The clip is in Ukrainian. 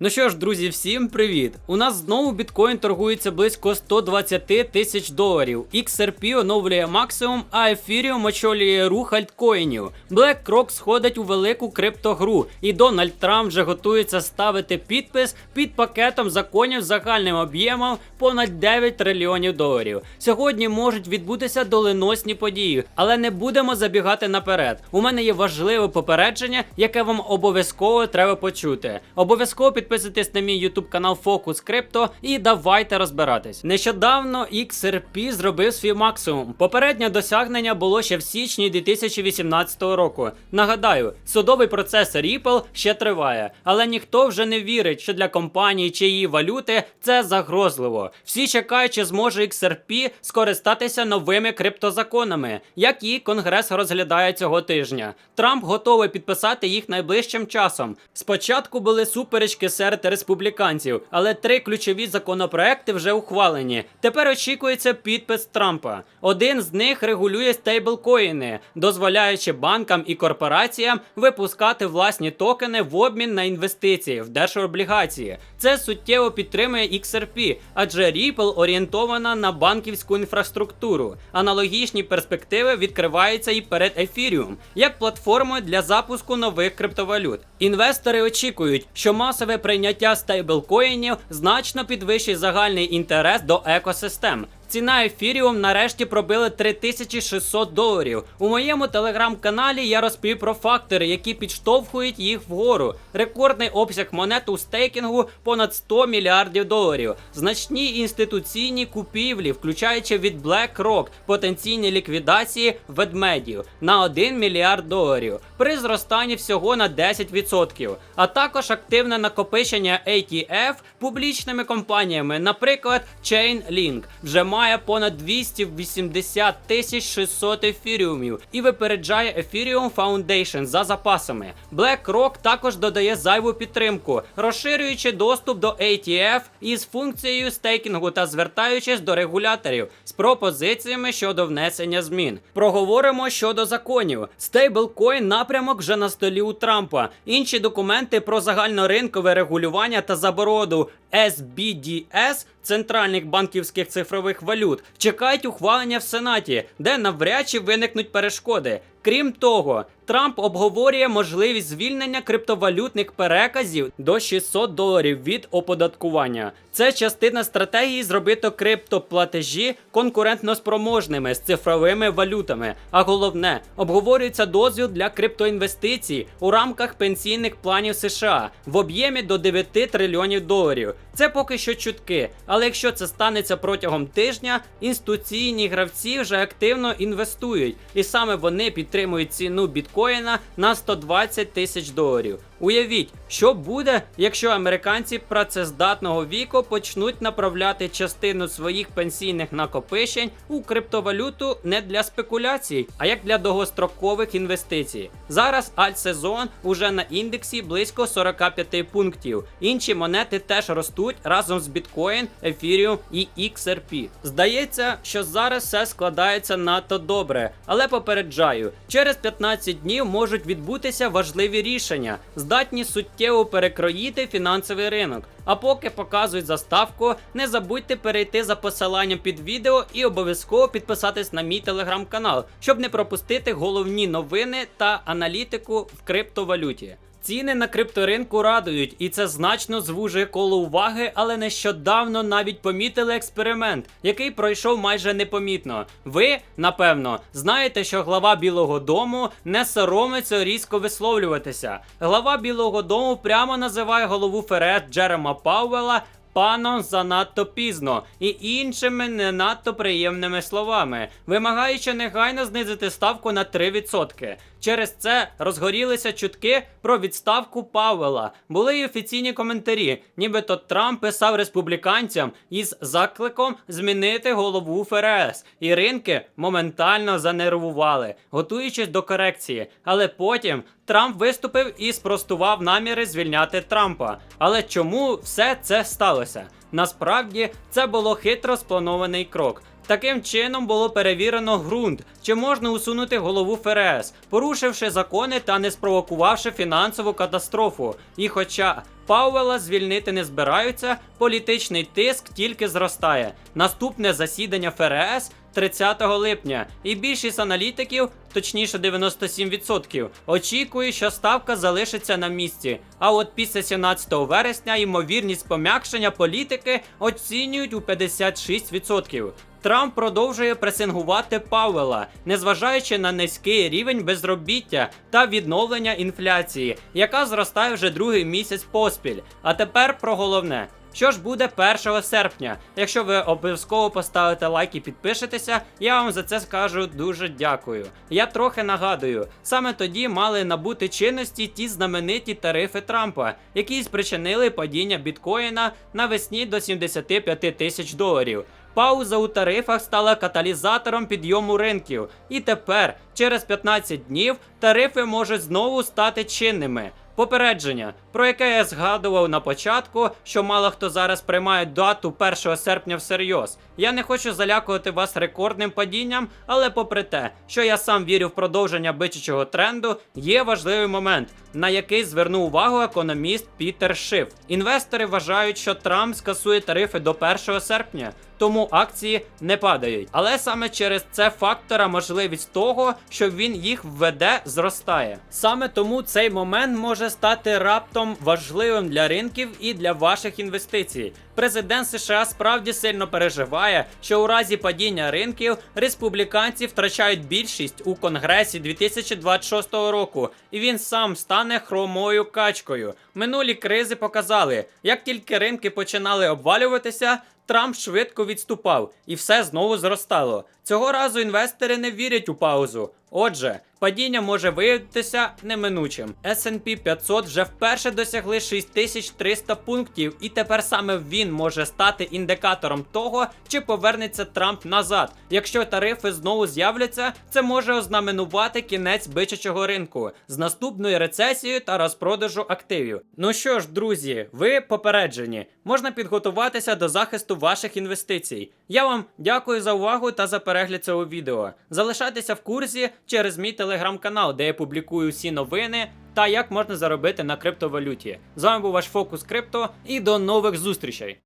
Ну що ж, друзі, всім привіт! У нас знову біткоін торгується близько 120 тисяч доларів. XRP оновлює максимум, а Ethereum очолює рух альткоїнів. BlackRock сходить у велику криптогру, і Дональд Трамп вже готується ставити підпис під пакетом законів з загальним об'ємом понад 9 трильйонів доларів. Сьогодні можуть відбутися доленосні події, але не будемо забігати наперед. У мене є важливе попередження, яке вам обов'язково треба почути. Обов'язково підписуйтесь на мій YouTube канал Focus Crypto і давайте розбиратись. Нещодавно XRP зробив свій максимум. Попереднє досягнення було ще в січні 2018 року. Нагадаю, судовий процес Ripple ще триває, але ніхто вже не вірить, що для компанії чи її валюти це загрозливо. Всі чекають, чи зможе XRP скористатися новими криптозаконами, які Конгрес розглядає цього тижня. Трамп готовий підписати їх найближчим часом. Спочатку були суперечки серед республіканців, але три ключові законопроекти вже ухвалені. Тепер очікується підпис Трампа. Один з них регулює стейблкоїни, дозволяючи банкам і корпораціям випускати власні токени в обмін на інвестиції в держоблігації. Це суттєво підтримує XRP, адже Ripple орієнтована на банківську інфраструктуру. Аналогічні перспективи відкриваються і перед Ethereum, як платформою для запуску нових криптовалют. Інвестори очікують, що масове прийняття стейблкоїнів значно підвищить загальний інтерес до екосистем. Ціна ефіріум нарешті пробили 3600 доларів. У моєму телеграм-каналі я розповів про фактори, які підштовхують їх вгору. Рекордний обсяг монет у стейкінгу понад 100 мільярдів доларів. Значні інституційні купівлі, включаючи від BlackRock, потенційні ліквідації ведмедів на 1 мільярд доларів при зростанні всього на 10%. А також активне накопичення ATF публічними компаніями, наприклад, Chainlink, вже має понад 280 тисяч 600 ефіріумів і випереджає Ethereum Foundation за запасами. BlackRock також додає зайву підтримку, розширюючи доступ до ATF із функцією стейкінгу та звертаючись до регуляторів з пропозиціями щодо внесення змін. Проговоримо щодо законів. Стейблкоін напрямок вже на столі у Трампа. Інші документи про загальноринкове регулювання та заборону SBDS центральних банківських цифрових валют чекають ухвалення в Сенаті, де навряд чи виникнуть перешкоди. Крім того, Трамп обговорює можливість звільнення криптовалютних переказів до 600 доларів від оподаткування. Це частина стратегії зробити криптоплатежі конкурентно спроможними з цифровими валютами. А головне, обговорюється дозвіл для криптоінвестицій у рамках пенсійних планів США в об'ємі до 9 трильйонів доларів. Це поки що чутки, але якщо це станеться протягом тижня, інституційні гравці вже активно інвестують, і саме вони підтримують ціну біткоїна на 120 тисяч доларів. Уявіть, що буде, якщо американці працездатного віку почнуть направляти частину своїх пенсійних накопичень у криптовалюту не для спекуляцій, а як для довгострокових інвестицій. Зараз альтсезон уже на індексі близько 45 пунктів. Інші монети теж ростуть разом з біткоін, ефіріум і XRP. Здається, що зараз все складається надто добре, але попереджаю, через 15 днів можуть відбутися важливі рішення здатні суттєво перекроїти фінансовий ринок. А поки показують заставку, не забудьте перейти за посиланням під відео і обов'язково підписатись на мій телеграм-канал, щоб не пропустити головні новини та аналітику в криптовалюті. Ціни на крипторинку радують, і це значно звужує коло уваги, але нещодавно навіть помітили експеримент, який пройшов майже непомітно. Ви, напевно, знаєте, що глава Білого Дому не соромиться різко висловлюватися. Глава Білого Дому прямо називає голову ФРС Джерема Пауела паном занадто пізно і іншими не надто приємними словами, вимагаючи негайно знизити ставку на 3%. Через це розгорілися чутки про відставку Павела. Були й офіційні коментарі, нібито Трамп писав республіканцям із закликом змінити голову ФРС, і ринки моментально занервували, готуючись до корекції. Але потім Трамп виступив і спростував наміри звільняти Трампа. Але чому все це сталося? Насправді це було хитро спланований крок. Таким чином було перевірено ґрунт, чи можна усунути голову ФРС, порушивши закони та не спровокувавши фінансову катастрофу. І хоча Пауела звільнити не збираються, політичний тиск тільки зростає. Наступне засідання ФРС 30 липня, і більшість аналітиків, точніше 97%, очікує, що ставка залишиться на місці. А от після 17 вересня ймовірність пом'якшення політики оцінюють у 56%. Трамп продовжує пресингувати Пауела, незважаючи на низький рівень безробіття та відновлення інфляції, яка зростає вже другий місяць поспіль. А тепер про головне. Що ж буде 1 серпня? Якщо ви обов'язково поставите лайк і підпишетеся, я вам за це скажу дуже дякую. Я трохи нагадую, саме тоді мали набути чинності ті знамениті тарифи Трампа, які спричинили падіння біткоїна навесні до 75 тисяч доларів. Пауза у тарифах стала каталізатором підйому ринків, і тепер, через 15 днів, тарифи можуть знову стати чинними. Попередження, про яке я згадував на початку, що мало хто зараз приймає дату 1 серпня всерйоз. Я не хочу залякувати вас рекордним падінням, але попри те, що я сам вірю в продовження бичачого тренду, є важливий момент, на який звернув увагу економіст Пітер Шиф. Інвестори вважають, що Трамп скасує тарифи до 1 серпня. Тому акції не падають. Але саме через це фактора можливість того, що він їх введе, зростає. Саме тому цей момент може стати раптом важливим для ринків і для ваших інвестицій. Президент США справді сильно переживає, що у разі падіння ринків республіканці втрачають більшість у Конгресі 2026 року, і він сам стане хромою качкою. Минулі кризи показали, як тільки ринки починали обвалюватися. Трамп швидко відступав, і все знову зростало. Цього разу інвестори не вірять у паузу. Отже, падіння може виявитися неминучим. S&P 500 вже вперше досягли 6300 пунктів, і тепер саме він може стати індикатором того, чи повернеться Трамп назад. Якщо тарифи знову з'являться, це може ознаменувати кінець бичачого ринку з наступною рецесією та розпродажу активів. Ну що ж, друзі, ви попереджені. Можна підготуватися до захисту ваших інвестицій. Я вам дякую за увагу та за перегляд цього відео. Залишайтеся в курсі через мій телеграм-канал, де я публікую всі новини та як можна заробити на криптовалюті. З вами був ваш фокус крипто і до нових зустрічей.